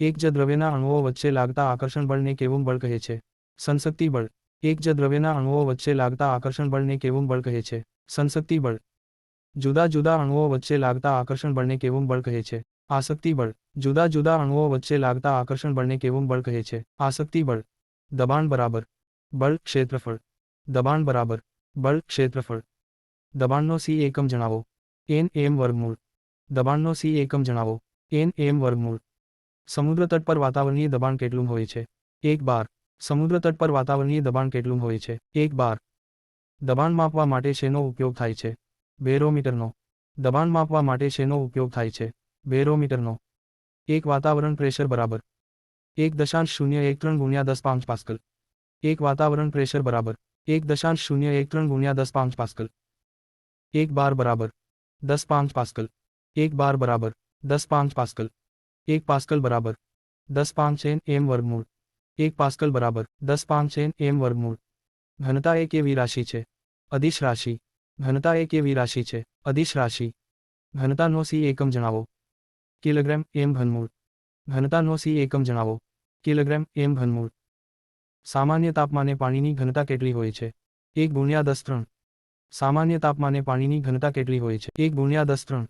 એક જ દ્રવ્યના અણુઓ વચ્ચે લાગતા આકર્ષણ બળને કેવું બળ કહે છે. સંશક્તિ બળ. એક જ દ્રવ્યના અણુઓ વચ્ચે લાગતા આકર્ષણ બળને કેવું બળ કહે છે. સંશક્તિ બળ. જુદા જુદા અણુઓ વચ્ચે લાગતા આકર્ષણ બળને કેવું બળ કહે છે. આસક્તિ બળ. જુદા જુદા અણુઓ વચ્ચે લાગતા આકર્ષણ બળને કેવું બળ કહે છે. આસક્તિ બળ. દબાણ બરાબર. બળ ક્ષેત્રફળ. દબાણ બરાબર. બળ ક્ષેત્રફળ. દબાણનો સી એકમ જણાવો. એન એમ વર્ગમૂળ. દબાણનો સી એકમ જણાવો. એન એમ વર્ગમૂળ. સમુદ્ર તટ પર વાતાવરણીય દબાણ કેટલું હોય છે? એક બાર. સમુદ્ર તટ પર વાતાવરણીય દબાણ કેટલું હોય છે? એક બાર. દબાણ માપવા માટે શેનો ઉપયોગ થાય છે? બેરોમીટરનો. દબાણ માપવા માટે શેનો ઉપયોગ થાય છે? બેરોમીટરનો. એક વાતાવરણ પ્રેશર બરાબર. એક દશાંશ શૂન્ય એક ત્રણ ગુણ્યા દસ પાંચ પાસ્કલ. એક વાતાવરણ પ્રેશર બરાબર. એક દશાંશ શૂન્ય એક ત્રણ ગુણ્યા દસ પાંચ પાસ્કલ. એક બાર બરાબર. દસ પાંચ પાસ્કલ. એક બાર બરાબર. દસ પાંચ પાસ્કલ. એક પાસ્કલ બરાબર. દસ પાંચ એન એમ વર્ગમૂળ. એક પાસ્કલ બરાબર. દસ પાંચ એન એમ વર્ગમૂળ. ઘનતા એક એવી રાશિ છે. અદિશ રાશિ. ઘનતા એક એવી રાશિ છે. અદિશ રાશિ. ઘનતાનો સી એકમ જણાવો. Kilogram M ઘનમૂળ. ઘનતાનો સી એકમ જણાવો. કિલોગ્રામ એમ ઘનમૂળ. સામાન્ય તાપમાને પાણીની ઘનતા કેટલી હોય છે? એક ગુણ્યા દસ ત્રણ. સામાન્ય તાપમાને પાણીની ઘનતા કેટલી હોય છે? એક ગુણ્યા દસ ત્રણ.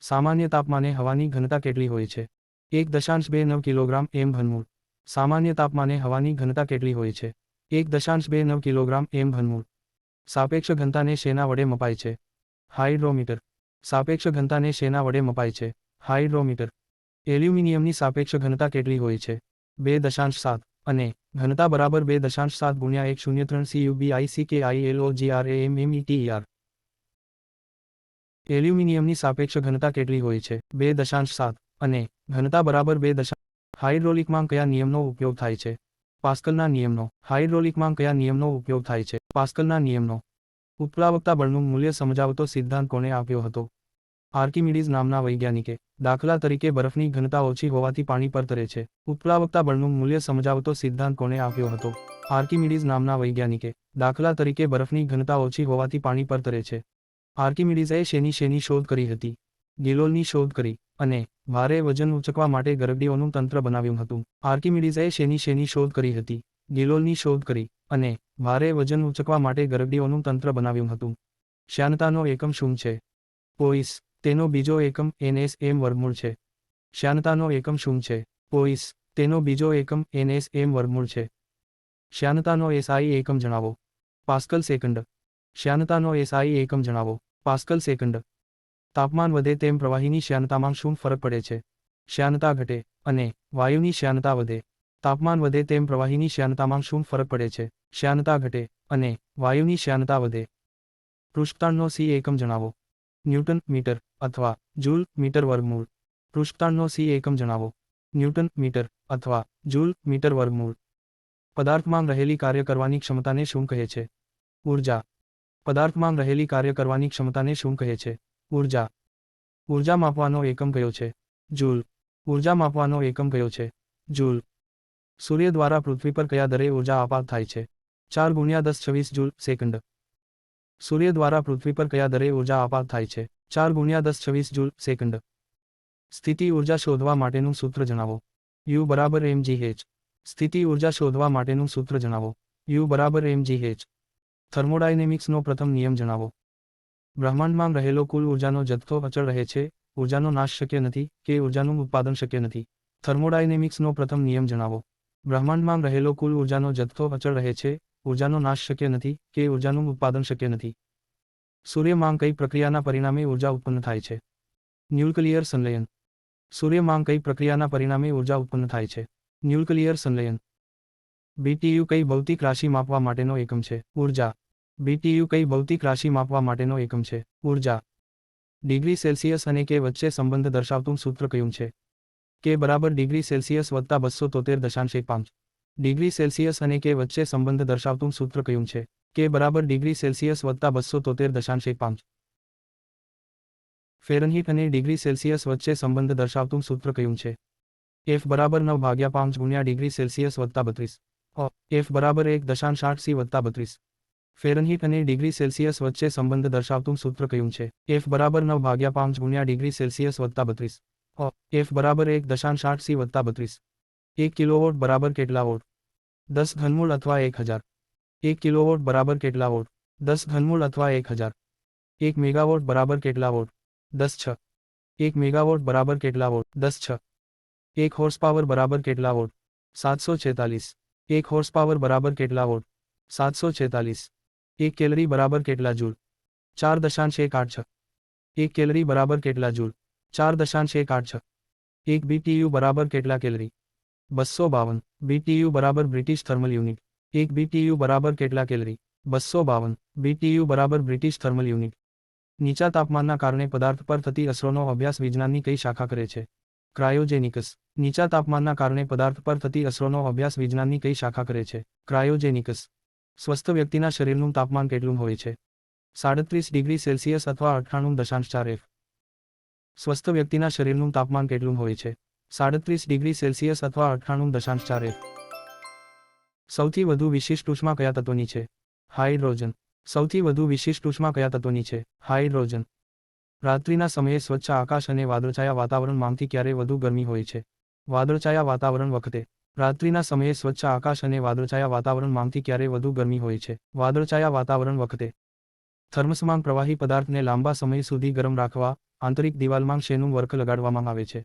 સામાન્ય તાપમાને હવાની ઘનતા કેટલી હોય છે? એક દશાંશ બે નવ કિલોગ્રામ એમ ઘનમૂળ. સામાન્ય તાપમાને હવાની ઘનતા કેટલી હોય છે? એક દશાંશ બે નવ કિલોગ્રામ એમ ઘનમૂળ. સાપેક્ષ ઘનતાને શેના વડે મપાય છે? હાઇડ્રોમીટર. સાપેક્ષ ઘનતાને શેના વડે મપાય છે? હાઇડ્રોમીટર. એલ્યુમિનિયમની સાપેક્ષ ઘનતા કેટલી હોય છે? બે દશાંશ સાત. અને ઘનતા બરાબર બે દશાંશ સાત ગુણ્યા એક શૂન્ય ત્રણ C UB I C K I L O G R M M E T R એલ્યુમિનિયમની સાપેક્ષ ઘનતા કેટલી હોય છે? બે દશાંશ સાત. અને ઘનતા બરાબર બે દશાંશ. હાઇડ્રોલિકમાં કયા નિયમનો ઉપયોગ થાય છે? પાસ્કલના નિયમનો. હાઇડ્રોલિકમાં કયા નિયમનો ઉપયોગ થાય છે? પાસ્કલના નિયમનો. ઉત્પ્લાવકતા બળનું મૂલ્ય સમજાવતો સિદ્ધાંત કોણે આપ્યો હતો? આર્કિમિડીઝ નામના વૈજ્ઞાનિકે દાખલા તરીકે બરફની ઘનતા ઓછી હોવાથી પાણી પર તરે છે. ઉત્પ્લાવકતા બળનું મૂલ્ય સમજાવતો સિદ્ધાંત કોણે આપ્યો હતો? આર્કિમિડીઝ નામના વૈજ્ઞાનિકે દાખલા તરીકે બરફની ઘનતા ઓછી હોવાથી પાણી પર તરે છે. આર્કિમિડીઝે શેની શેની શોધ કરી હતી? ગિલોલની શોધ કરી અને ભારે વજન ઉચકવા માટે ગરબડીઓનું તંત્ર બનાવ્યું હતું. આર્કિમિડીઝે શેની શેની શોધ કરી હતી? ગિલોલની શોધ કરી અને ભારે વજન ઉચકવા માટે ગરબડીઓનું તંત્ર બનાવ્યું હતું. શ્યાનતાનો એકમ શું છે? પોઈસ. તેનો બીજો એકમ એનએસ એમ વર્ગમૂળ છે. શ્યાનતાનો એકમ શું છે? પોઈસ. તેનો બીજો એકમ એનએસ એમ વર્ગમૂળ છે. શ્યાનતાનો એસઆઈ એકમ જણાવો. Pascal second. શ્યાનતાનો એસઆઈ એકમ જણાવો. Pascal second. તાપમાન વધે તેમ પ્રવાહીની શ્યાનતામાં શું ફરક પડે છે? શ્યાનતા ઘટે અને વાયુની શ્યાનતા વધે. તાપમાન વધે તેમ પ્રવાહીની શ્યાનતામાં શું ફરક પડે છે? શ્યાનતા ઘટે અને વાયુની શ્યાનતા વધે. પૃષ્ઠતાણનો સી એકમ જણાવો. ન્યૂટન મીટર અથવા જૂલ મીટર વર્ગમૂળ. પૃષ્ઠતાણનો સી એકમ જણાવો. ન્યૂટન મીટર અથવા જૂલ મીટર વર્ગમૂળ. પદાર્થમાં રહેલી કાર્ય કરવાની ક્ષમતાને શું કહે છે? ઊર્જા. પદાર્થમાં રહેલી કાર્ય કરવાની ક્ષમતાને શું કહે છે? ઊર્જા. ઊર્જા માપવાનો એકમ કયો છે? જૂલ. ઊર્જા માપવાનો એકમ કયો છે? જૂલ. સૂર્ય દ્વારા પૃથ્વી પર કયા દરે ઊર્જા આપાત થાય છે? ચાર ગુણ્યા દસ છવ્વીસ જૂલ સેકન્ડ. સૂર્ય દ્વારા પૃથ્વી પર કયા દરે ઊર્જા આપાત થાય છે? ચાર ગુણ્યા દસ છવ્વીસ જૂલ સેકન્ડ. સ્થિતિ ઊર્જા શોધવા માટેનું સૂત્ર જણાવો. યુ બરાબર એમ જી હેચ સ્થિતિ ઊર્જા શોધવા માટેનું સૂત્ર જણાવો. યુ બરાબર એમ જી એચ. થર્મોડાયનેમિક્સનો પ્રથમ નિયમ જણાવો. બ્રહ્માંડમાં રહેલો કુલ ઉર્જાનો જથ્થો અચળ રહે છે, ઉર્જાનો નાશ શક્ય નથી કે ઉર્જાનું ઉત્પાદન શક્ય નથી. થર્મોડાયનેમિક્સનો પ્રથમ નિયમ જણાવો. બ્રહ્માંડમાં રહેલો કુલ ઉર્જાનો જથ્થો અચળ રહે છે, ઉર્જાનો નાશ શક્ય નથી કે ઉર્જાનું ઉત્પાદન શક્ય નથી. સૂર્યમાં કઈ પ્રક્રિયાના પરિણામે ઊર્જા ઉત્પન્ન થાય છે? ન્યુક્લિયર સંલયન. સૂર્યમાં કઈ પ્રક્રિયાના પરિણામે ઊર્જા ઉત્પન્ન થાય છે? ન્યુક્લિયર સંલયન. બીટીયુ કઈ ભૌતિક રાશિ માપવા માટેનો એકમ છે? ઊર્જા. બીટીયુ કઈ ભૌતિક રાશિ માપવા માટેનો એકમ છે? ઊર્જા. ડિગ્રી સેલ્સિયસ અને કે વચ્ચે સંબંધ દર્શાવતું સૂત્ર કયું છે? કે બરાબર ડિગ્રી સેલ્સિયસ વત્તા બસો તોતેર દશાંશ એક પાંચ ડિગ્રી સેલ્સિયસ અને કે વચ્ચે સંબંધ દર્શાવતું સૂત્ર કયું છે? કે બરાબર ડિગ્રી સેલ્સિયસ વત્તા બસો તોતેર દશાંશ એક પાંચ ફેરનહીટ અને ડિગ્રી સેલ્સિયસ વચ્ચે સંબંધ દર્શાવતું સૂત્ર કયું છે? એફ બરાબર નવ ભાગ્યા પાંચ ગુણ્યા ડિગ્રી સેલ્સિયસ વત્તા બત્રીસ. એફ બરાબર એક દશાંશ આઠ સી વત્તા બત્રીસ. ફેરનહીટ અને ડિગ્રી સેલ્સિયસ વચ્ચે સંબંધ દર્શાવતું સૂત્ર કયું છે? એફ બરાબર નવ ભાગ્યા પાંચ ગુણ્યા ડિગ્રી સેલ્સિયસ વત્તા બત્રીસ. અ એફ બરાબર એક દશાંશ આઠ સી વત્તા બત્રીસ. એક કિલોવોટ બરાબર કેટલા વોટ? દસ ઘનમૂળ અથવા એક હજાર. એક કિલોવોટ બરાબર કેટલા વોટ? દસ ઘનમૂળ અથવા એક હજાર. એક મેગાવોટ બરાબર કેટલા વોટ? દસ છ. એક મેગાવોટ બરાબર કેટલા વોટ? દસ છ. એક હોર્સ પાવર બરાબર કેટલા વોટ? સાતસો છેતાલીસ. એક હોર્સ પાવર બરાબર કેટલા વોટ? સાતસો છેતાલીસ. એક કેલરી બરાબર કેટલા જૂલ? ચાર દશાંશ એક આઠ છ. એક કેલરી બરાબર કેટલા જૂલ? ચાર દશાંશ એક આઠ છ. એક બીટીયુ બરાબર કેટલા કેલરી? બસો બાવન. બીટીયુ બરાબર બ્રિટિશ થર્મલ યુનિટ. એક બીટીયુ બરાબર કેટલા કેલરી? બસો બાવન. બીટીયુ બરાબર બ્રિટિશ થર્મલ યુનિટ. નીચા તાપમાનના કારણે પદાર્થ પર થતી અસરોનો અભ્યાસ વિજ્ઞાનની કઈ શાખા કરે છે? ક્રાયોજેનિકસ. નીચા તાપમાનના કારણે પદાર્થ પર થતી અસરોનો અભ્યાસ વિજ્ઞાનની કઈ શાખા કરે છે? ક્રાયોજેનિકસ. સ્વસ્થ વ્યક્તિના શરીરનું તાપમાન કેટલું હોય છે? સાડત્રીસ ડિગ્રી સેલ્સિયસ અથવા અઠ્ઠાણું દશાંશ ચાર એફ. સ્વસ્થ વ્યક્તિના શરીરનું તાપમાન કેટલું હોય છે? સાડત્રીસ ડિગ્રી સેલ્સિયસ અથવા અઠ્ઠાણું દશાંશ ચાર એફ. સૌથી વધુ વિશિષ્ટ ઉષ્મા કયા તત્વોની છે? હાઇડ્રોજન. સૌથી વધુ વિશિષ્ટ ઉષ્મા કયા તત્વોની છે? હાઇડ્રોજન. રાત્રિના સમયે સ્વચ્છ આકાશ અને વાદળછાયા વાતાવરણ માંગથી ક્યારે વધુ ગરમી હોય છે? વાદળછાયા વાતાવરણ વખતે. રાત્રિના સમયે સ્વચ્છ આકાશ અને વાદળછાયા વાતાવરણ માંગથી ક્યારેય વધુ ગરમી હોય છે. વાદળછાયા વાતાવરણ વખતે થર્મસમાન પ્રવાહી પદાર્થને લાંબા સમય સુધી ગરમ રાખવા આંતરિક દિવાલમાં શેનું વર્ક લગાડવામાં આવે છે.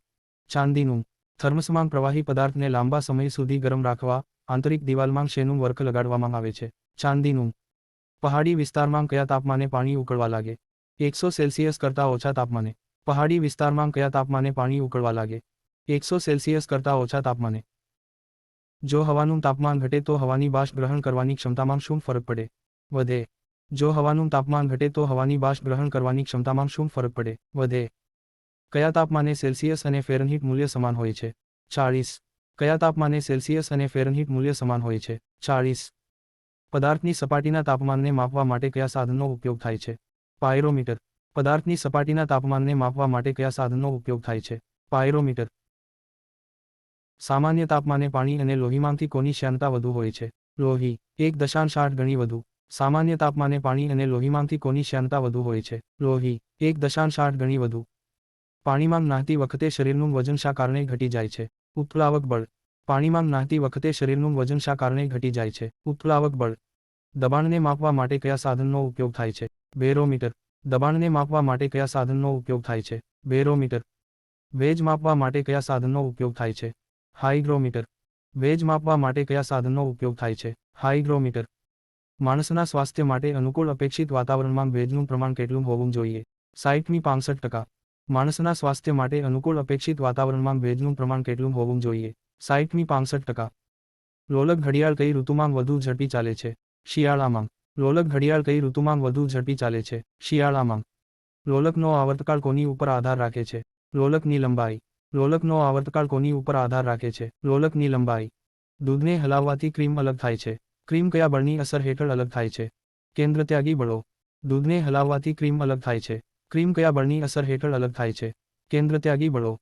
ચાંદીનું થર્મસમાન પ્રવાહી પદાર્થને લાંબા સમય સુધી ગરમ રાખવા આંતરિક દિવાલમાં શેનું વર્ક લગાડવામાં આવે છે. ચાંદીનું પહાડી વિસ્તારમાં કયા તાપમાને પાણી ઉકળવા લાગે? એકસો સેલ્સિયસ કરતાં ઓછા તાપમાને. પહાડી વિસ્તારમાં કયા તાપમાને પાણી ઉકળવા લાગે? એકસો સેલ્સિયસ કરતાં ઓછા તાપમાને. જો હવાનું તાપમાન ઘટે તો હવાની બાષ્પ ગ્રહણ કરવાની ક્ષમતામાં શું ફરક પડે? વધે. જો હવાનું તાપમાન ઘટે તો હવાની બાષ્પ ગ્રહણ કરવાની ક્ષમતામાં શું ફરક પડે? વધે. કયા તાપમાને સેલ્સિયસ અને ફેરનહીટ મૂલ્ય સમાન હોય છે? ચાળીસ. કયા તાપમાને સેલ્સિયસ અને ફેરનહીટ મૂલ્ય સમાન હોય છે? ચાળીસ. પદાર્થની સપાટીના તાપમાનને માપવા માટે કયા સાધનનો ઉપયોગ થાય છે? પાયરોમીટર. પદાર્થની સપાટીના તાપમાનને માપવા માટે કયા સાધનનો ઉપયોગ થાય છે? પાયરોમીટર. સામાન્ય તાપમાને પાણી અને લોહીમાંથી કોની શ્યાનતા વધુ હોય છે? લોહી, એક દશાંશ આઠ ગણી વધુ. સામાન્ય તાપમાને પાણી અને લોહીમાંથી કોની શ્યાનતા વધુ હોય છે? લોહી, એક દશાંશ આઠ ગણી વધુ. પાણીમાં નાહતી વખતે શરીરનું વજન શા કારણે ઘટી જાય છે? ઉત્પ્લાવક બળ. પાણીમાં નાહતી વખતે શરીરનું વજન શા કારણે ઘટી જાય છે? ઉત્પ્લાવક બળ. દબાણને માપવા માટે કયા સાધનનો ઉપયોગ થાય છે? બેરોમીટર. દબાણને માપવા માટે કયા સાધનનો ઉપયોગ થાય છે? બેરોમીટર. વેજ માપવા માટે કયા સાધનનો ઉપયોગ થાય છે? હાઇગ્રોમીટર. વેજ માપવા માટે કયા સાધનનો ઉપયોગ થાય છે? હાઇગ્રોમીટર. માણસના સ્વાસ્થ્ય માટે અનુકૂળ અપેક્ષિત વાતાવરણમાં ભેજનું પ્રમાણ કેટલું હોવું જોઈએ? સાઠમી પાંસઠ ટકા. માણસના સ્વાસ્થ્ય માટે અનુકૂળ અપેક્ષિત વાતાવરણમાં ભેજનું પ્રમાણ કેટલું હોવું જોઈએ? સાઠમી પાંસઠ ટકા. લોલક ઘડિયાળ કઈ ઋતુમાં વધુ ઝડપી ચાલે છે? શિયાળામાં. લોલક ઘડિયાળ કઈ ઋતુમાં વધુ ઝડપી ચાલે છે? શિયાળામાં. લોલકનો આવર્તકાળ કોની ઉપર આધાર રાખે છે? લોલકની લંબાઈ. લોલકનો આવર્તકાળ કોની ઉપર આધાર રાખે છે? લોલકની લંબાઈ. દૂધને હલાવવાથી ક્રીમ અલગ થાય છે. ક્રીમ કયા બળની અસર હેઠળ અલગ થાય છે? કેન્દ્રત્યાગી બળો. દૂધને હલાવવાથી ક્રીમ અલગ થાય છે. ક્રીમ કયા બળની અસર હેઠળ અલગ થાય છે? કેન્દ્રત્યાગી બળો.